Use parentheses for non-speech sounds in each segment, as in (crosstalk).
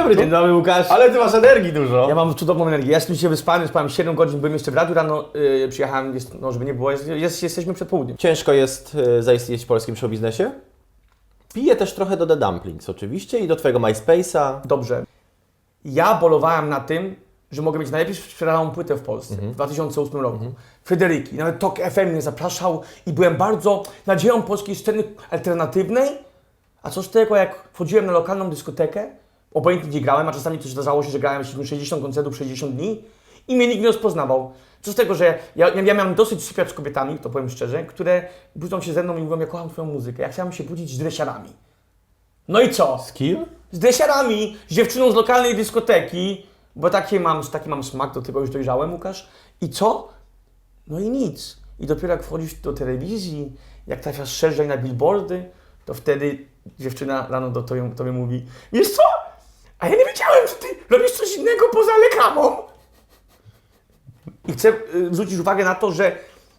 Dobry, Dzień dobry Łukasz. Ale ty masz energii dużo. Ja mam cudowną energię. Ja jestem dzisiaj wyspany, spałem 7 godzin, byłem jeszcze w radiu rano, yy, przyjechałem, jest, no żeby nie było, jest, jest, jesteśmy przed południem. Ciężko jest e, zaistnieć w polskim showbiznesie? Piję też trochę do The Dumplings oczywiście i do twojego MySpace'a. Dobrze. Ja bolowałem na tym, że mogę mieć najlepiej sprzedaną płytę w Polsce Mhm. w 2008 roku. Fryderyki, nawet TOK FM mnie zapraszał i byłem bardzo nadzieją polskiej sceny alternatywnej. A co z tego, jak wchodziłem na lokalną dyskotekę, obojętnie gdzie grałem, a czasami też zdarzało się, że grałem 60 koncertów 60 dni i mnie nikt nie rozpoznawał. Co z tego, że ja, ja, miałem dosyć sypiać z kobietami, to powiem szczerze, które budzą się ze mną i mówią, ja kocham Twoją muzykę. Ja chciałem się budzić z dresiarami. No i co? Z kim? z dresiarami, z dziewczyną z lokalnej dyskoteki, bo taki mam, taki mam smak, do tego już dojrzałem, Łukasz. I co? No i nic. I dopiero jak wchodzisz do telewizji, jak trafiasz szerzej na billboardy, to wtedy dziewczyna rano do tobie, tobie mówi, wiesz co? A wiedziałem, że ty robisz coś innego poza reklamą. I chcę y, zwrócić uwagę na to, że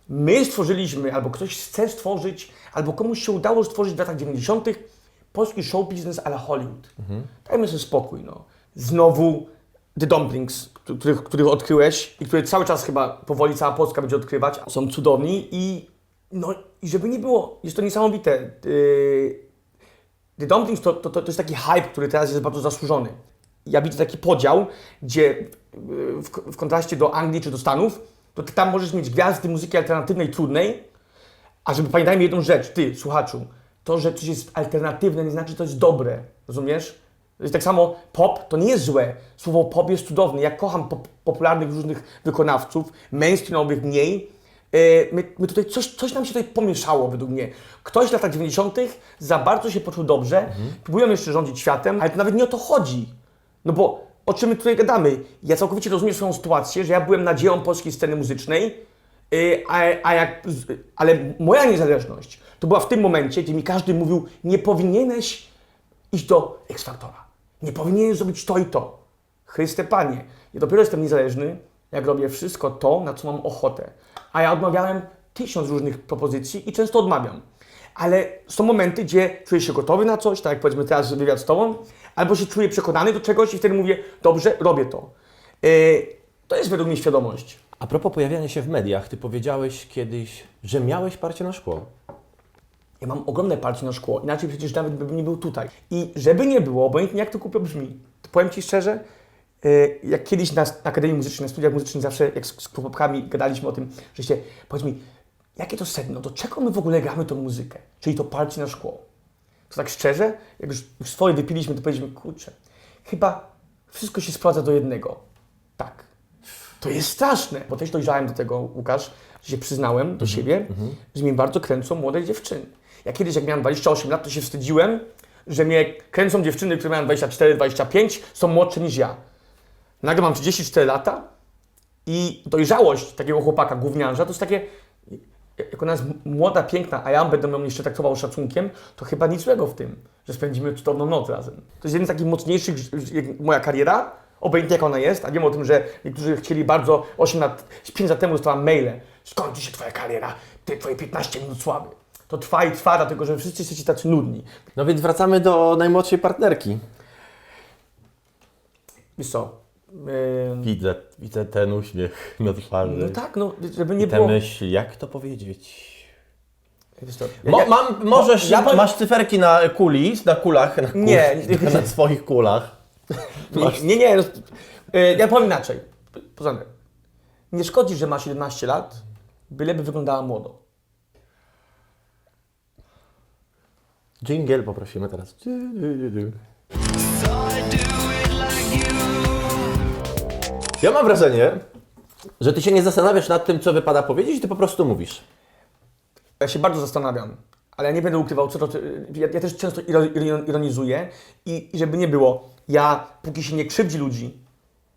my stworzyliśmy, albo ktoś chce stworzyć, albo komuś się udało stworzyć w latach 90. polski show business ala Hollywood. Dajmy sobie spokój, no. Znowu The Dumplings, któ- których, których odkryłeś i które cały czas chyba powoli cała Polska będzie odkrywać, są cudowni i no i żeby nie było, jest to niesamowite. Yy, The Dumplings to, to, to, to jest taki hype, który teraz jest bardzo zasłużony. Ja widzę taki podział, gdzie yy, w, w kontraście do Anglii czy do Stanów, to ty tam możesz mieć gwiazdy muzyki alternatywnej, trudnej, a żeby pamiętajmy jedną rzecz, ty, słuchaczu, to, że coś jest alternatywne, nie znaczy, że to jest dobre, rozumiesz? Tak samo pop, to nie jest złe. Słowo pop jest cudowne. Ja kocham pop, popularnych różnych wykonawców, mainstreamowych mniej. Yy, My, my tutaj coś, coś nam się tutaj pomieszało według mnie. Ktoś w latach 90. za bardzo się poczuł dobrze, próbują jeszcze rządzić światem, ale to nawet nie o to chodzi. No bo o czym my tutaj gadamy? Ja całkowicie rozumiem swoją sytuację, że ja byłem nadzieją polskiej sceny muzycznej, yy, a, a jak, ale moja niezależność to była w tym momencie, gdzie mi każdy mówił, nie powinieneś iść do X-Faktora. Nie powinieneś zrobić to i to. Chryste Panie, ja dopiero jestem niezależny, jak robię wszystko to, na co mam ochotę. A ja odmawiałem tysiąc różnych propozycji i często odmawiam. Ale są momenty, gdzie czuję się gotowy na coś, tak jak powiedzmy teraz wywiad z Tobą, albo się czuję przekonany do czegoś i wtedy mówię, dobrze, robię to. Yy, to jest według mnie świadomość. A propos pojawiania się w mediach, ty powiedziałeś kiedyś, że miałeś parcie na szkło. Ja mam ogromne parcie na szkło, inaczej przecież nawet bym nie był tutaj. I żeby nie było, obojętnie jak to kupio brzmi, to powiem Ci szczerze, yy, jak kiedyś na, Akademii Muzycznej, na studiach muzycznych zawsze jak z, z chłopakami gadaliśmy o tym, żeście, powiedz mi, jakie to sedno, do czego my w ogóle gramy tą muzykę, czyli to parcie na szkło. To tak szczerze, jak już, już swoje wypiliśmy, to powiedzieliśmy, kurczę, chyba wszystko się sprowadza do jednego. Tak. To jest straszne, bo też dojrzałem do tego, Łukasz, że się przyznałem do siebie, że mnie bardzo kręcą młode dziewczyny. Ja kiedyś, jak miałem 28 lat, to się wstydziłem, że mnie kręcą dziewczyny, które mają 24-25, są młodsze niż ja. Nagle mam 34 lata i dojrzałość takiego chłopaka, gówniarza, to jest takie, jak ona jest młoda, piękna, a ja będę ją jeszcze traktował szacunkiem, to chyba nic złego w tym, że spędzimy cudowną noc razem. To jest jeden z takich mocniejszych, jak moja kariera, obojętnie jak ona jest, a wiem o tym, że niektórzy chcieli bardzo, 8 lat, 5 lat temu dostałam maile, skończy się twoja kariera, ty twoje 15 minut sławy. To trwa i trwa, dlatego że wszyscy jesteście tacy nudni. No więc wracamy do najmłodszej partnerki. Wiesz co, Widzę, widzę ten uśmiech (laughs) na twarzy. no tak, no, żeby nie I tę było... myśl, jak to powiedzieć? Mo, ja- mam, możesz, ja powiem- masz cyferki na kuli, na kulach, na, kul, Nie. (laughs) na swoich kulach. (laughs) Nie, nie, nie. no, y, Ja powiem inaczej. Poza tym, nie szkodzi, że ma 17 lat, byleby wyglądała młodo. Jingle poprosimy teraz. Ja mam wrażenie, że ty się nie zastanawiasz nad tym, co wypada powiedzieć, ty po prostu mówisz. Ja się bardzo zastanawiam, ale ja nie będę ukrywał, co to. Ja, ja też często iro- iro- ironizuję i, i żeby nie było, ja póki się nie krzywdzi ludzi,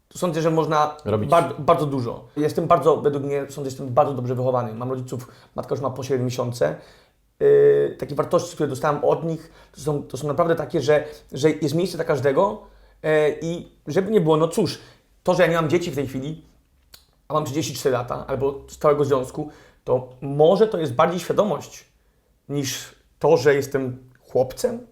to sądzę, że można Robić. Bardzo, bardzo dużo. Jestem bardzo, według mnie, sądzę, że jestem bardzo dobrze wychowany. Mam rodziców, matka już ma po 7 miesiące. Yy, takie wartości, które dostałem od nich, to są, to są naprawdę takie, że, że jest miejsce dla każdego yy, i żeby nie było, no cóż, to, że ja nie mam dzieci w tej chwili, a mam 34 lata, albo stałego związku, to może to jest bardziej świadomość niż to, że jestem chłopcem,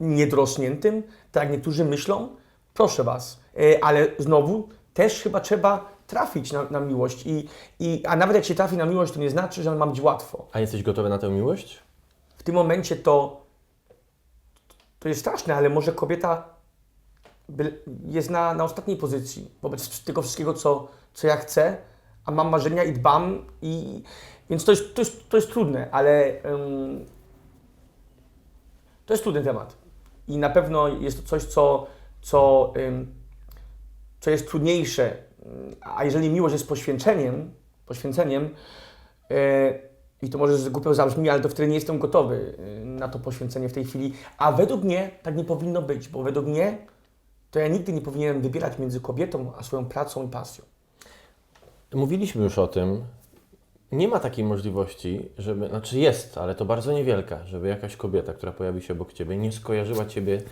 niedorośniętym, tak jak niektórzy myślą. Proszę Was. E, Ale znowu też chyba trzeba trafić na, na miłość. I, i, a nawet jak się trafi na miłość, to nie znaczy, że ma być łatwo. A jesteś gotowy na tę miłość? W tym momencie to, to jest straszne, ale może kobieta jest na, na ostatniej pozycji wobec tego wszystkiego, co, co ja chcę, a mam marzenia i dbam. I, więc to jest, to jest, to jest trudne, ale ym, to jest trudny temat. I na pewno jest to coś, co, co, ym, co jest trudniejsze. A jeżeli miłość jest poświęceniem, poświęceniem, e, i to może głupio zabrzmi, ale to wtedy nie jestem gotowy e, na to poświęcenie w tej chwili. A według mnie tak nie powinno być, bo według mnie to ja nigdy nie powinienem wybierać między kobietą a swoją pracą i pasją. Mówiliśmy już o tym. Nie ma takiej możliwości, żeby, znaczy jest, ale to bardzo niewielka, żeby jakaś kobieta, która pojawi się obok Ciebie, nie skojarzyła Ciebie,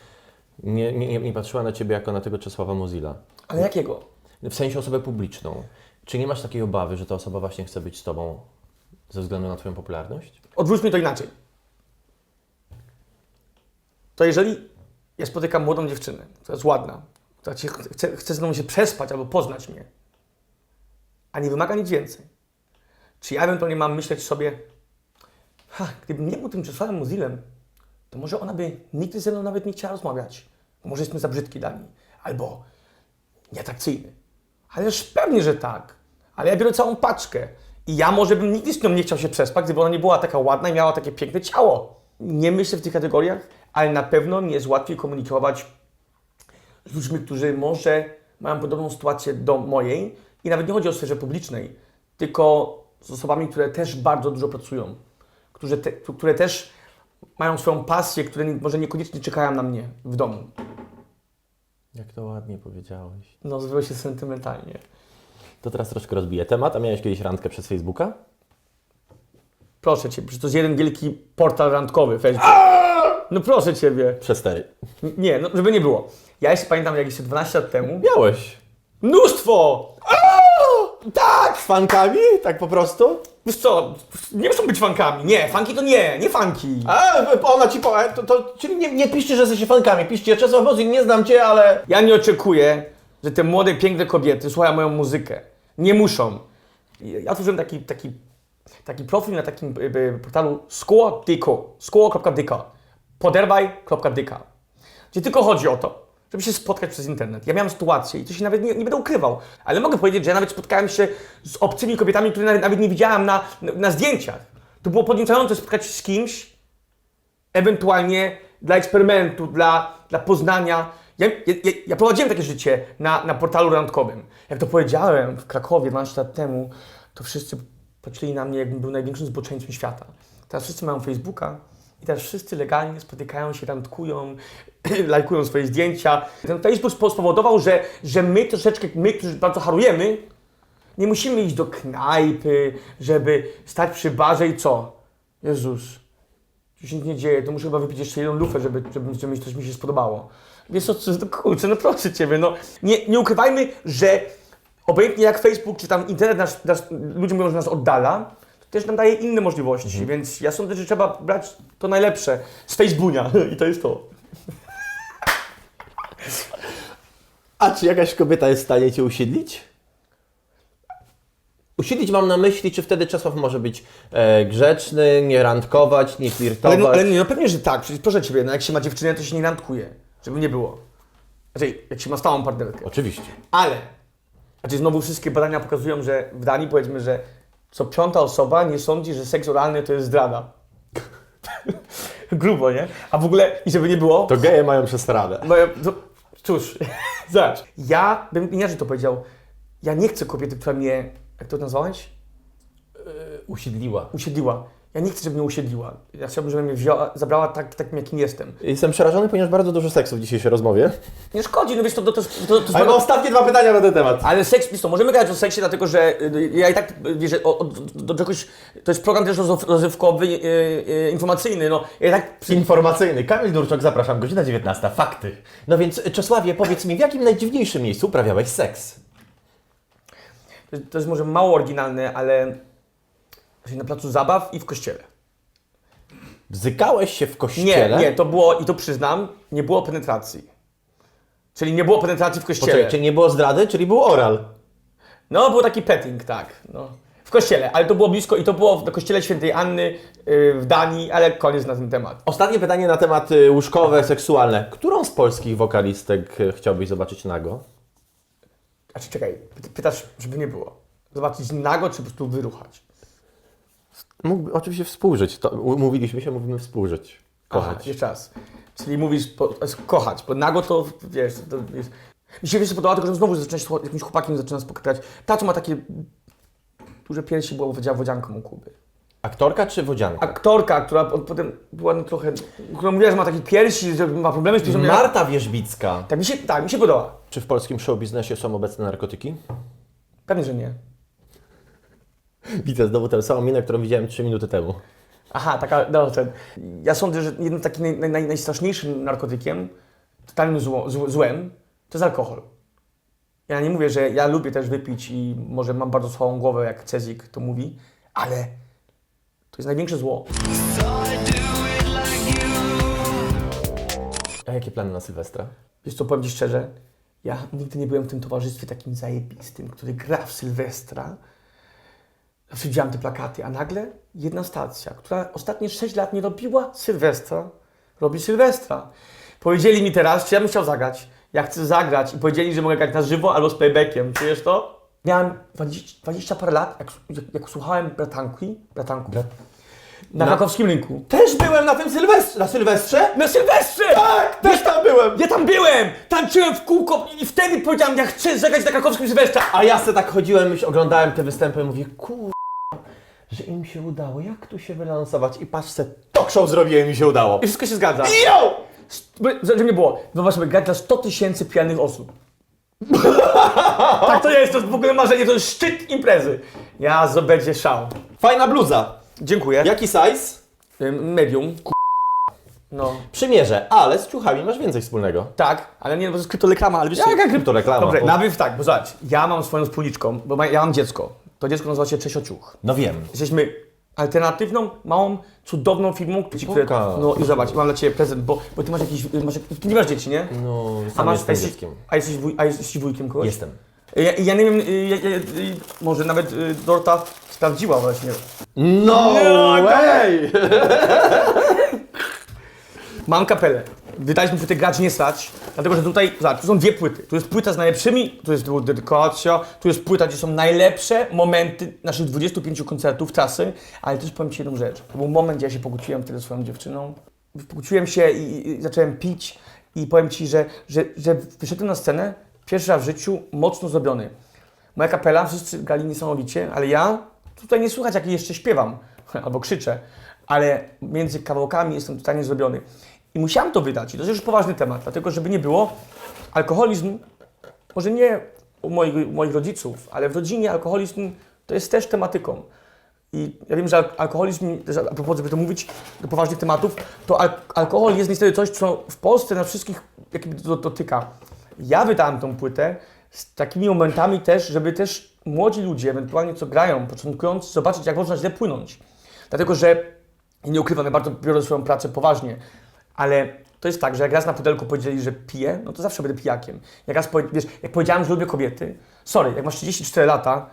nie, nie, nie patrzyła na Ciebie jako na tego Czesława Mozilla. Ale jakiego? W sensie osobę publiczną. Czy nie masz takiej obawy, że ta osoba właśnie chce być z Tobą ze względu na Twoją popularność? Odwróćmy to inaczej. To jeżeli ja spotykam młodą dziewczynę, która jest ładna, która cię chce, chce ze mną się przespać albo poznać mnie, a nie wymaga nic więcej, czy ja ewentualnie mam myśleć sobie, ha, gdybym nie był tym Czesławem Muzilem, to może ona by nigdy ze mną nawet nie chciała rozmawiać. Bo może jestem za brzydki dla niej. Albo nieatrakcyjny. Ależ pewnie, że tak. Ale ja biorę całą paczkę. I ja może bym nigdy z nią nie chciał się przespać, gdyby ona nie była taka ładna i miała takie piękne ciało. Nie myślę w tych kategoriach, ale na pewno mi jest łatwiej komunikować z ludźmi, którzy może mają podobną sytuację do mojej i nawet nie chodzi o sferze publicznej, tylko z osobami, które też bardzo dużo pracują, którzy te, które też mają swoją pasję, które nie- może niekoniecznie czekają na mnie w domu. Jak to ładnie powiedziałeś. No, zrobiło się sentymentalnie. To teraz troszkę rozbiję temat. A miałeś kiedyś randkę przez Facebooka? Proszę Cię, przecież to jest jeden wielki portal randkowy, Facebook. No proszę Ciebie. N- Nie, no żeby nie było. Ja jeszcze pamiętam, jak jeszcze 12 lat temu. Miałeś. Mnóstwo! Tak! Z fankami? Tak po prostu? Wiesz co, nie muszą być fankami. Nie, fanki to nie, nie fanki. A, ona ci powie, to, to czyli nie, nie piszcie, że jesteście fankami, piszcie, Czesław Mozil, nie znam Cię, ale... Ja nie oczekuję, że te młode, piękne kobiety słuchają moją muzykę. Nie muszą. Ja otworzyłem taki, taki, taki profil na takim portalu szkoła.dyko, szkoła.dyka, poderwaj.dyka, gdzie tylko chodzi o to, żeby się spotkać przez internet. Ja miałem sytuację i to się nawet nie, nie będę ukrywał, ale mogę powiedzieć, że ja nawet spotkałem się z obcymi kobietami, które nawet, nawet nie widziałem na, na, na zdjęciach. To było podniecające spotkać się z kimś, ewentualnie dla eksperymentu, dla, dla poznania. Ja, ja- ja prowadziłem takie życie na, na portalu randkowym. Jak to powiedziałem w Krakowie 12 lat temu, to wszyscy patrzyli na mnie, jakbym był największym zboczeńcem świata. Teraz wszyscy mają Facebooka i teraz wszyscy legalnie spotykają się, randkują, (clears throat) lajkują swoje zdjęcia. Ten Facebook spo- spowodował, że, że my troszeczkę, my, którzy bardzo harujemy, nie musimy iść do knajpy, żeby stać przy barze i co? Jezus, tu się nic nie dzieje, to muszę chyba wypić jeszcze jedną lufę, żeby, żeby, żeby coś mi się spodobało. Wiesz co, kurczę, no proszę Ciebie, no nie, nie ukrywajmy, że obojętnie jak Facebook czy tam internet nas, nas, ludzie mówią, że nas oddala, to też nam daje inne możliwości, więc ja sądzę, że trzeba brać to najlepsze z Facebooka (laughs) i to jest to. A czy jakaś kobieta jest w stanie Cię usiedlić? Usiedlić mam na myśli, czy wtedy Czesław może być e, grzeczny, nie randkować, nie flirtować. Ale no, ale nie, no pewnie, że tak, przecież proszę Ciebie, no jak się ma dziewczynę, to się nie randkuje, żeby nie było. Znaczy, jak się ma stałą partnerkę. Oczywiście. Ale, znaczy znowu wszystkie badania pokazują, że w Danii powiedzmy, że co piąta osoba nie sądzi, że seks oralny to jest zdrada. (laughs) Grubo, nie? A w ogóle, i żeby nie było, To geje mają przesradę. no, ja- to, cóż, (laughs) zobacz, ja bym inaczej to powiedział, ja nie chcę kobiety, która mnie, jak to nazwałeś? Usiedliła. Usiedliła. Ja nie chcę, żeby mnie usiedliła. Ja chciałbym, żeby mnie wzięła, zabrała tak, takim, jakim jestem. Jestem przerażony, ponieważ bardzo dużo seksu w dzisiejszej rozmowie. Nie szkodzi, no wiesz, to, to, to, to, to, Ale mam ostatnie dwa pytania na ten temat. Ale seks, co, możemy gadać o seksie, dlatego że y, ja i tak y, wiesz, o, o, do czegoś, to jest program też rozrywkowy, rozrywkowy, y, y, informacyjny, no ja i tak Informacyjny. Kamil Durczok, zapraszam, godzina 19. Fakty. No więc Czesławie, powiedz mi, w jakim najdziwniejszym miejscu uprawiałeś seks? to, to jest może mało oryginalne, ale właśnie na placu zabaw i w kościele. Bzykałeś się w kościele? Nie, nie, to było, i to przyznam, nie było penetracji. Czyli nie było penetracji w kościele. Poczekaj, czyli nie było zdrady, czyli był oral. No, był taki petting, tak. No. W kościele, ale to było blisko i to było w kościele świętej Anny yy, w Danii, ale koniec na ten temat. Ostatnie pytanie na tematy łóżkowe, seksualne. Którą z polskich wokalistek e, chciałbyś zobaczyć nago? A czy czekaj, py- pytasz, żeby nie było. Zobaczyć nago, czy po prostu wyruchać? Mógłby oczywiście współżyć. To, mówiliśmy się, mówimy współżyć. Aha, Kochać. jeszcze raz. Czyli mówisz po, kochać, bo nago to wiesz, to wiesz. Mi się wiesz, podoba, tylko że znowu zaczynasz z jakimś chłopakiem zaczyna spotykać. Ta, co ma takie duże piersi, była wodzia- wodzianką u Kuby. Aktorka czy wodzianka? Aktorka, która po- potem była no trochę, która mówiła, że ma takie piersi, że ma problemy z piersiami. Marta Wierzbicka. Tak mi się, tak, mi się podoba. Czy w polskim showbiznesie są obecne narkotyki? Pewnie, że nie. Widzę znowu tę samą minę, którą widziałem 3 minuty temu. Aha, taka, no ten. Ja sądzę, że jednym takim naj, naj, najstraszniejszym narkotykiem, totalnym zło, zł, złem, to jest alkohol. Ja nie mówię, że ja lubię też wypić i może mam bardzo słabą głowę, jak Cezik to mówi, ale to jest największe zło. A jakie plany na Sylwestra? Wiesz co, powiem Ci szczerze, ja nigdy nie byłem w tym towarzystwie takim zajebistym, który gra w Sylwestra. Widziałem te plakaty, a nagle jedna stacja, która ostatnie 6 lat nie robiła Sylwestra, robi Sylwestra. Powiedzieli mi teraz, czy ja bym chciał zagrać. Ja chcę zagrać i powiedzieli, że mogę grać na żywo albo z playbackiem. Czujesz to? Miałem 20, 20 parę lat, jak, jak, jak słuchałem bratanki, bratanku, na, Na- krakowskim rynku. Też byłem na tym Sylwestrze. Na Sylwestrze? Na Sylwestrze! Tak, też tam byłem. Ja tam byłem! Tańczyłem w kółko i wtedy powiedziałem, ja chcę zagrać na krakowskim Sylwestra. A ja se tak chodziłem, myśl, oglądałem te występy i mówię, kur... że im się udało, jak tu się wylansować i patrz se, talk show zrobiłem i mi się udało. I wszystko się zgadza. Yo! Żeby nie było, wyobraź sobie, grać dla 100 tysięcy pijanych osób. (laughs) tak to jest, to jest w ogóle marzenie, to jest szczyt imprezy. Ja z- będzie szał. Fajna bluza. Dziękuję. Jaki size? Medium. No. Przymierze, ale z ciuchami masz więcej wspólnego. Tak, ale nie, bo to jest kryptoreklama, ale wiesz? Jaka kryptoreklama? Dobrze, O. najpierw tak, bo zobacz, ja mam swoją wspólniczką, bo ma, ja mam dziecko. To dziecko nazywa się Czesiociuch. No wiem. Jesteśmy alternatywną, małą, cudowną firmą, które, Pokaż. No i zobacz, mam dla Ciebie prezent, bo, bo Ty masz jakiś, masz, Ty nie masz dzieci, nie? No, A sam masz, jestem jesteś, dzieckiem. a jesteś, wuj, a jesteś wujkiem kogoś? Jestem. Ja, ja nie wiem, y, ja, ja, y, może nawet y, Dorota sprawdziła właśnie. No No, way! (laughs) Mam kapelę. Wydaliśmy płytę Grać Nie Stać, dlatego że tutaj, zobacz, tu są dwie płyty. Tu jest płyta z najlepszymi, tu jest dedykacja, tu jest płyta, gdzie są najlepsze momenty naszych 25 koncertów, trasy, ale też powiem Ci jedną rzecz. To był moment, gdzie ja się pokłóciłem wtedy z swoją dziewczyną. Pokłóciłem się i, i zacząłem pić i powiem Ci, że, że, że wyszedłem na scenę pierwszy raz w życiu mocno zrobiony. Moja kapela, wszyscy grali niesamowicie, ale ja tutaj nie słychać, jak jeszcze śpiewam (laughs) albo krzyczę, ale między kawałkami jestem totalnie zrobiony. I musiałem to wydać. I to jest już poważny temat, dlatego żeby nie było, alkoholizm, może nie u moich, u moich rodziców, ale w rodzinie alkoholizm to jest też tematyką. I ja wiem, że al- alkoholizm, a propos, żeby to mówić do poważnych tematów, to al alkohol jest niestety coś, co w Polsce na wszystkich jakby do- dotyka. Ja wydałem tą płytę z takimi momentami też, żeby też młodzi ludzie, ewentualnie co grają, początkujący, zobaczyć, jak można źle płynąć. Dlatego, że nie ukrywam, ja bardzo biorę swoją pracę poważnie, ale to jest tak, że jak raz na pudelku powiedzieli, że piję, no to zawsze będę pijakiem. Jak raz wiesz, jak powiedziałem, że lubię kobiety, sorry, jak masz 34 lata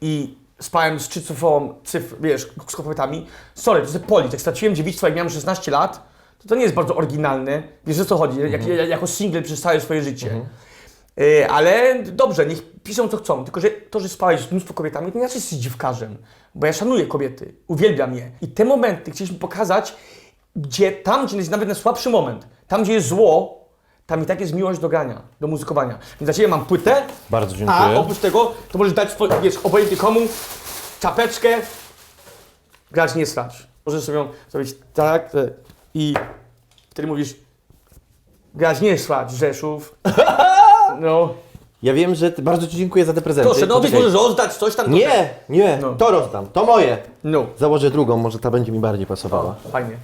i spałem z trzycyfrową cyfr, wiesz, z kobietami, sorry, to jest policz. Jak straciłem dziewictwo, jak miałem 16 lat, to to nie jest bardzo oryginalne. Wiesz o co chodzi? Jak, jak, jako single przez całe swoje życie. Y, ale dobrze, niech piszą co chcą, tylko że to, że spałeś z mnóstwo kobietami, to nie znaczy, że jesteś dziwkarzem, bo ja szanuję kobiety, uwielbiam je. I te momenty chcieliśmy pokazać, gdzie tam, gdzie jest nawet najsłabszy moment, tam, gdzie jest zło, tam i tak jest miłość do grania, do muzykowania. Więc dla Ciebie mam płytę, Bardzo dziękuję. a oprócz tego, to możesz dać, swój, wiesz, obojętnie komu, czapeczkę, grać nie stracz. Możesz sobie ją zrobić tak e, i wtedy mówisz, grać nie stracz, Rzeszów. (laughs) No. Ja wiem, że ty, bardzo Ci dziękuję za te prezenty. Proszę, no więc Poczekaj. możesz rozdać coś tam. Nie, nie, No. to rozdam, to moje. No, Założę drugą, może ta będzie mi bardziej pasowała. fajnie.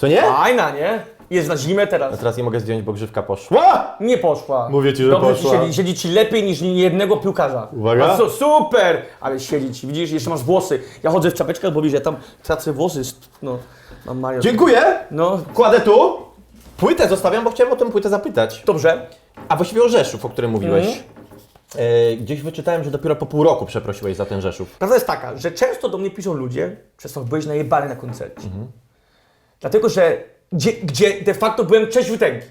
Co nie? Fajna, nie? Jest na zimę A teraz. teraz nie mogę zdjąć, bo grzywka poszła. Nie poszła. Mówię ci, że Dobrze poszła. Ci siedzi, siedzi ci lepiej niż jednego piłkarza. Uwaga. A co, super! Ale siedzi ci, widzisz, jeszcze masz włosy. Ja chodzę w czapeczkach, bo wiesz, ja tam tracę włosy. No, mam Mario. Dziękuję. No, Kładę tu. Płytę zostawiam, bo chciałem o tę płytę zapytać. Dobrze. A właściwie o Rzeszów, o którym mówiłeś. Mhm. E, gdzieś wyczytałem, że dopiero po pół roku przeprosiłeś za ten Rzeszów. Prawda jest taka, że często do mnie piszą ludzie, przez to byłeś najebany na koncercie. Dlatego, że gdzie, gdzie de facto byłem trzeźwiuteńki.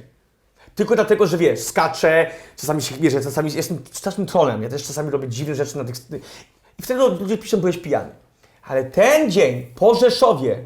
Tylko dlatego, że wiesz, skaczę, czasami się ja czasami jestem strasznym trolem, ja też czasami robię dziwne rzeczy na tych... I wtedy ludzie piszą, byłeś pijany. Ale ten dzień po Rzeszowie,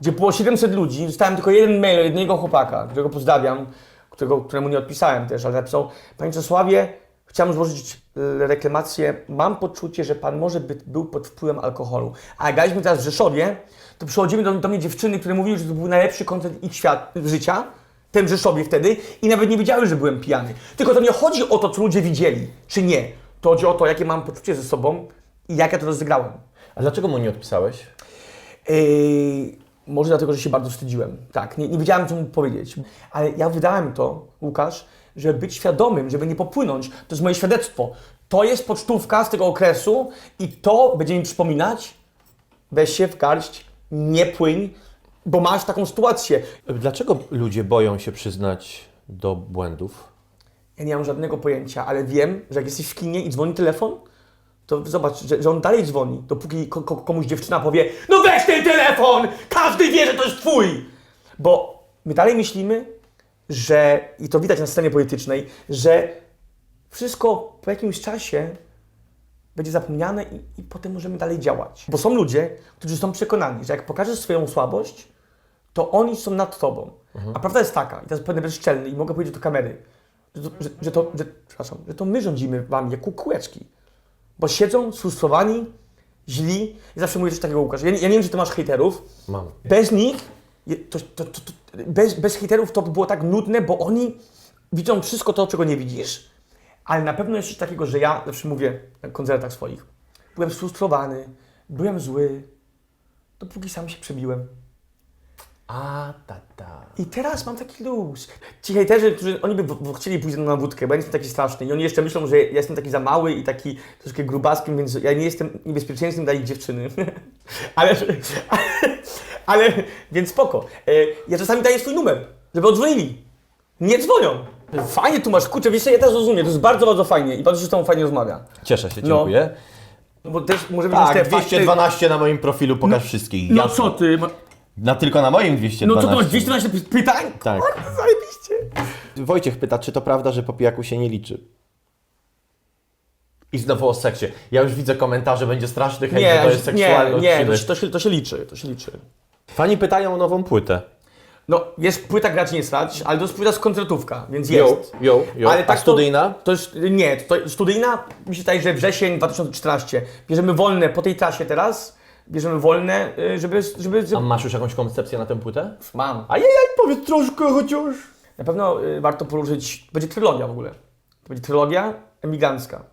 gdzie było 700 ludzi, dostałem tylko jeden mail od jednego chłopaka, którego pozdrawiam, którego, któremu nie odpisałem też, ale napisał, Panie Czesławie, chciałem złożyć e, reklamację, mam poczucie, że Pan może by był pod wpływem alkoholu. A jak graliśmy teraz w Rzeszowie, to przychodzimy do, do mnie dziewczyny, które mówiły, że to był najlepszy koncert ich świat, życia, ten w Rzeszowie wtedy i nawet nie wiedziały, że byłem pijany. Tylko to nie chodzi o to, co ludzie widzieli, czy nie. To chodzi o to, jakie mam poczucie ze sobą i jak ja to rozegrałem. A dlaczego mu nie odpisałeś? Yy, może dlatego, że się bardzo wstydziłem. Tak, nie, nie wiedziałem, co mu powiedzieć. Ale ja wydałem to, Łukasz, żeby być świadomym, żeby nie popłynąć. To jest moje świadectwo. To jest pocztówka z tego okresu i to będzie mi przypominać, weź się w garść, nie płyń, bo masz taką sytuację. Dlaczego ludzie boją się przyznać do błędów? Ja nie mam żadnego pojęcia, ale wiem, że jak jesteś w kinie i dzwoni telefon, to zobacz, że, że on dalej dzwoni, dopóki ko, ko, komuś dziewczyna powie No weź ten telefon! Każdy wie, że to jest twój! Bo my dalej myślimy, że, i to widać na scenie politycznej, że wszystko po jakimś czasie będzie zapomniane i, i potem możemy dalej działać. Bo są ludzie, którzy są przekonani, że jak pokażesz swoją słabość, to oni są nad tobą. A prawda jest taka, i teraz będę bezczelny i mogę powiedzieć do kamery, że to, że, że, to, że, przepraszam, że to my rządzimy wami jak kółeczki. Bo siedzą sfrustrowani, źli. I zawsze mówię coś takiego, Łukasz. Ja, nie- ja nie wiem, czy ty masz hejterów. Mam. Bez nich, to, to, to, bez, bez to by było tak nudne, bo oni widzą wszystko to, czego nie widzisz. Ale na pewno jest coś takiego, że ja zawsze mówię na koncertach swoich. Byłem sfrustrowany, byłem zły, dopóki sam się przebiłem. A, tata. I teraz mam taki luz. Ci hejterzy, którzy oni by w- w- chcieli pójść na wódkę, bo ja nie jestem taki straszny i oni jeszcze myślą, że ja jestem taki za mały i taki troszkę grubaskiem, więc ja nie jestem niebezpieczeństwem dla ich dziewczyny. (laughs) ale, ale, (laughs) ale, więc spoko. E, Ja czasami daję swój numer, żeby odzwonili. Nie dzwonią. Fajnie tu masz, kurczę, wiesz co, ja też rozumiem, to jest bardzo, bardzo fajnie i bardzo się z tobą fajnie rozmawia. Cieszę się, No. dziękuję. No Bo też może być Tak, fakty- 212 na moim profilu, pokaż wszystkich. No Jasne. co ty? ma- Na, tylko na moim 212. No co to masz 212 py- pytań? Tak. O, Zajebiście. Wojciech pyta, czy to prawda, że po pijaku się nie liczy? I znowu o seksie. Ja już widzę komentarze, będzie straszny hejt, że to jest seksualny nie, nie, to, odcinek. się- to, się, to się liczy, to się liczy. Fani pytają o nową płytę. No, jest płyta grać nie strać, ale to jest płyta z koncertówka, więc jest. yo, yo. Ale A tak to- studyjna? To jest, nie, to studyjna, mi się wydaje, że wrzesień 2014. Bierzemy wolne po tej trasie teraz, bierzemy wolne, y, żeby, żeby, A żeby... masz już jakąś koncepcję na tę płytę? Mam. Ajajaj, powiedz troszkę chociaż. Na pewno y, warto poruszyć, będzie trylogia w ogóle. To będzie trylogia emigrancka.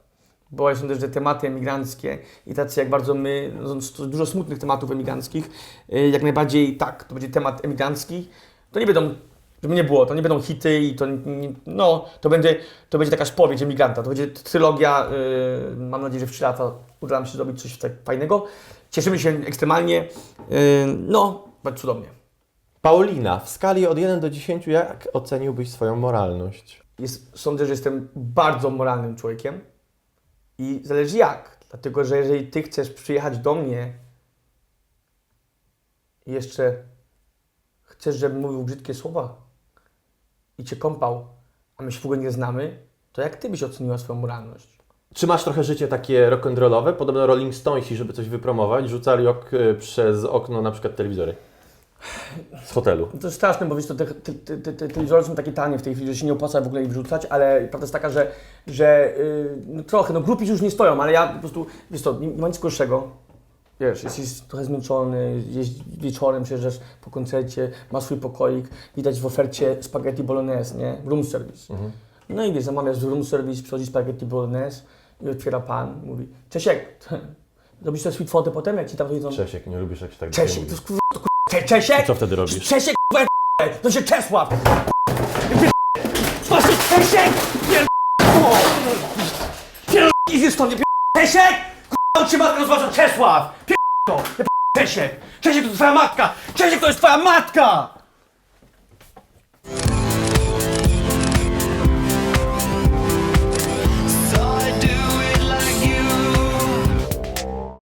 Bo ja sądzę, że tematy emigranckie i tacy jak bardzo my, no, to dużo smutnych tematów emigranckich, y, jak najbardziej tak, to będzie temat emigrancki. To nie będą, żeby nie było, to nie będą hity i to, nie, no, to będzie, to będzie taka spowiedź emigranta, to będzie trylogia, y, mam nadzieję, że w 3 lata uda nam się zrobić coś tak fajnego. Cieszymy się ekstremalnie, y, no, będzie cudownie. Paulina, w skali od 1 do 10, jak oceniłbyś swoją moralność? jest, sądzę, że jestem bardzo moralnym człowiekiem i zależy jak. Dlatego, że jeżeli ty chcesz przyjechać do mnie i jeszcze chcesz, żebym mówił brzydkie słowa i cię kąpał, a my się w ogóle nie znamy, to jak ty byś oceniła swoją moralność? Czy masz trochę życie takie rock'n'rollowe? Podobno Rolling Stonesi, żeby coś wypromować, rzucali ok, y, przez okno na przykład telewizory. Z hotelu. To jest straszne, bo wiesz, to te, te, te, te, te telewizory są takie tanie w tej chwili, że się nie opłaca w ogóle ich wrzucać, ale prawda jest taka, że, że yy, no trochę, no grupi już nie stoją, ale ja po prostu, wiesz to, nie, nie ma nic gorszego. Wiesz, jesteś trochę zmęczony, jeździ, wieczorem przyjeżdżasz po koncercie, masz swój pokoik, widać w ofercie spaghetti bolognese, nie? Room service. No i wiesz, zamawiasz room service, przychodzi spaghetti bolognese i otwiera pan, mówi, Czesiek, (laughs) robisz te sweet fotę potem, jak ci tam wyjdą... Czesiek, nie lubisz jak się tak Czesiek, to mówi. jest kurwa, to kurwa, Czesiek? I co wtedy robisz? Czesiek, kurwa, to się Czesław! Masz Czesiek! Pier... O! Pier... Idzie stąd, nie pier... Czesiek! Kurwa, cię matka rozważa Czesław! Pier... to! Nie pier... Czesiek! To twoja matka! Czesiek to jest twoja matka!